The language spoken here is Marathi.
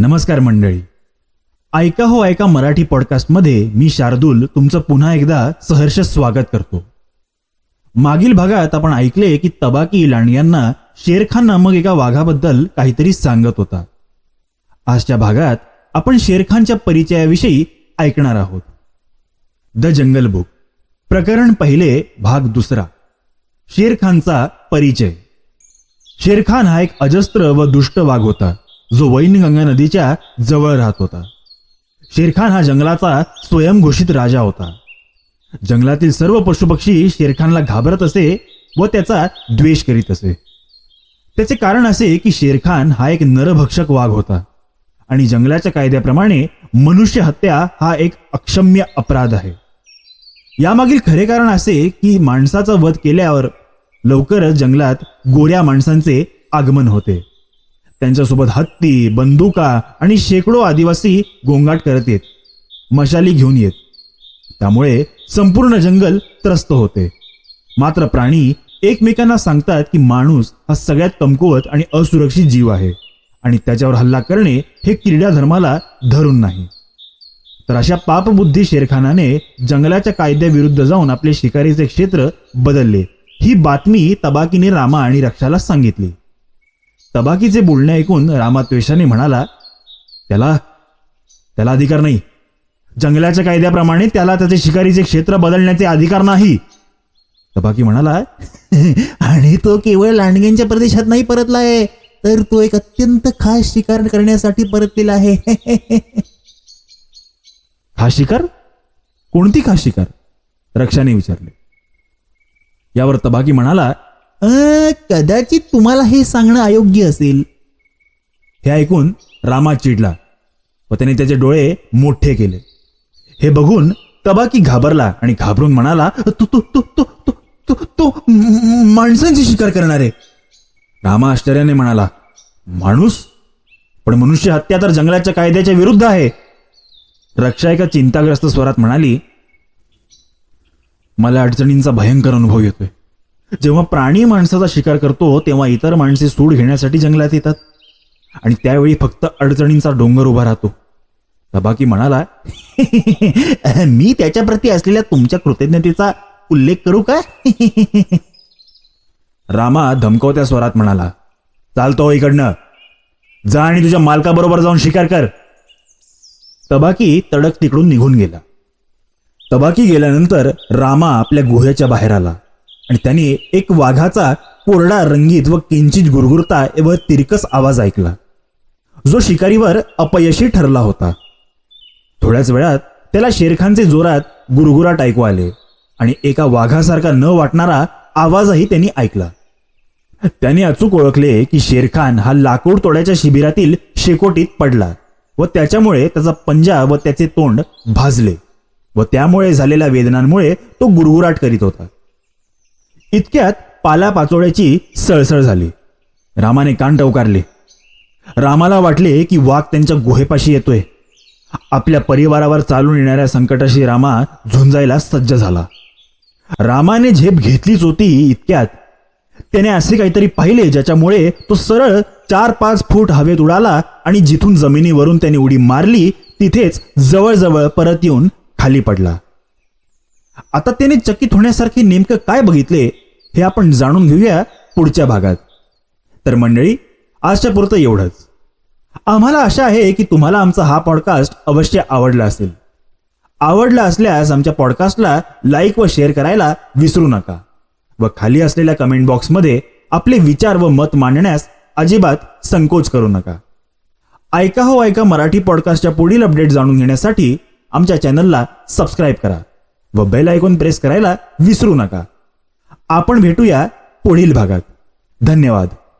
नमस्कार मंडळी. ऐका हो ऐका मराठी पॉडकास्टमध्ये मी शार्दूल तुमचं पुन्हा एकदा सहर्ष स्वागत करतो. मागील भागात आपण ऐकले की तबाकी लांडग्यांना शेरखान नामक एका वाघाबद्दल काहीतरी सांगत होता. आजच्या भागात आपण शेरखानच्या परिचयाविषयी ऐकणार आहोत. The jungle book. प्रकरण पहिले भाग दुसरा. शेरखानचा परिचय. शेरखान हा एक अजस्त्र व दुष्ट वाघ होता. जो वैनगंगा नदीच्या जवळ राहत होता. शेरखान हा जंगलाचा स्वयंघोषित राजा होता. जंगलातील सर्व पशुपक्षी शेरखानला घाबरत असे व त्याचा द्वेष करीत असे. त्याचे कारण असे की शेरखान हा एक नरभक्षक वाघ होता आणि जंगलाच्या कायद्याप्रमाणे मनुष्य हत्या हा एक अक्षम्य अपराध आहे. यामागील खरे कारण असे की माणसाचा वध केल्यावर लवकरच जंगलात गोऱ्या माणसांचे आगमन होते. त्यांच्यासोबत हत्ती बंदुका आणि शेकडो आदिवासी गोंगाट करत येत मशाली घेऊन येत. त्यामुळे संपूर्ण जंगल त्रस्त होते. मात्र प्राणी एकमेकांना सांगतात की माणूस हा सगळ्यात कमकुवत आणि असुरक्षित जीव आहे आणि त्याच्यावर हल्ला करणे हे क्रीडा धर्माला धरून नाही. तर अशा पापबुद्धी शेरखानाने जंगलाच्या कायद्याविरुद्ध जाऊन आपले शिकारीचे क्षेत्र बदलले ही बातमी तबाकीने रामा आणि रक्षाला सांगितली. तबाकीचे बोलणे ऐकून रामात्वेषाने म्हणाला त्याला त्याला अधिकार नाही. जंगलाच्या कायद्याप्रमाणे त्याला त्याचे शिकारीचे क्षेत्र बदलण्याचे अधिकार नाही. तबाकी म्हणाला आणि तो केवळ लांडग्यांच्या प्रदेशात नाही परतलाय तर तो एक अत्यंत खास शिकार करण्यासाठी परतलेला आहे. खास शिकार? कोणती खास शिकार? रक्षाने विचारले. यावर तबाकी म्हणाला कदाचित तुम्हाला हे सांगणं अयोग्य असेल. हे ऐकून रामा चिडला व त्याने त्याचे डोळे मोठे केले. हे बघून तबाकी घाबरला आणि घाबरून म्हणाला तू तू तू तू तू तू तू माणसांची शिकार करणारे. रामा आश्चर्याने म्हणाला माणूस? पण मनुष्य हत्या तर जंगलाच्या कायद्याच्या विरुद्ध आहे. रक्षा एका चिंताग्रस्त स्वरात म्हणाली मला अडचणींचा भयंकर अनुभव येतोय. जेव्हा प्राणी माणसाचा शिकार करतो तेव्हा इतर माणसे सूड घेण्यासाठी जंगलात येतात. आणि त्यावेळी फक्त अडचणींचा डोंगर उभा राहतो. तबाकी म्हणाला मी त्याच्याप्रती असलेल्या तुमच्या कृतज्ञतेचा उल्लेख करू का? रामा धमकवत्या स्वरात म्हणाला चालतो इकडनं. जा आणि तुझ्या मालकाबरोबर जाऊन शिकार कर. तबाकी तडक तिकडून निघून गेला. तबाकी गेल्यानंतर रामा आपल्या गुह्याच्या बाहेर आला. आणि त्याने एक वाघाचा कोरडा रंगीत व किंचित गुरगुरता व तिरकस आवाज ऐकला. जो शिकारीवर अपयशी ठरला होता. थोड्याच वेळात त्याला शेरखानचे जोरात गुरगुराट ऐकू आले आणि एका वाघासारखा न वाटणारा आवाजही त्यांनी ऐकला. त्याने अचूक ओळखले की शेरखान हा लाकूड तोड्याच्या शिबिरातील शेकोटीत पडला व त्याच्यामुळे त्याचा पंजा व त्याचे तोंड भाजले व त्यामुळे झालेल्या वेदनांमुळे तो गुरगुराट करीत होता. इतक्यात पाला पाचोळ्याची सळसळ झाली. रामाने कान टवकारले रामाला वाटले की वाघ त्यांच्या गुहेपाशी येतोय. आपल्या परिवारावर चालून येणाऱ्या संकटाशी रामा झुंजायला सज्ज झाला. रामाने झेप घेतलीच होती इतक्यात. त्याने असे काहीतरी पाहिले ज्याच्यामुळे तो सरळ चार पाच फूट हवेत उडाला आणि जिथून जमिनीवरून त्याने उडी मारली तिथेच जवळजवळ परत येऊन खाली पडला. आता त्याने चकित होण्यासारखे नेमकं काय बघितले हे आपण जाणून घेऊया पुढच्या भागात. तर मंडळी आजच्या पुरतं एवढंच. आम्हाला आशा आहे की तुम्हाला आमचा हा पॉडकास्ट अवश्य आवडला असेल. आवडला असल्यास आमच्या पॉडकास्टला लाईक व शेअर करायला विसरू नका व खाली असलेल्या कमेंट बॉक्समध्ये आपले विचार व मत मांडण्यास अजिबात संकोच करू नका. ऐका हो ऐका मराठी पॉडकास्टच्या पुढील अपडेट जाणून घेण्यासाठी आमच्या चॅनलला सबस्क्राईब करा व बेल आयकॉन प्रेस करायला विसरू नका. आपण भेटूया पुढील भागात. धन्यवाद.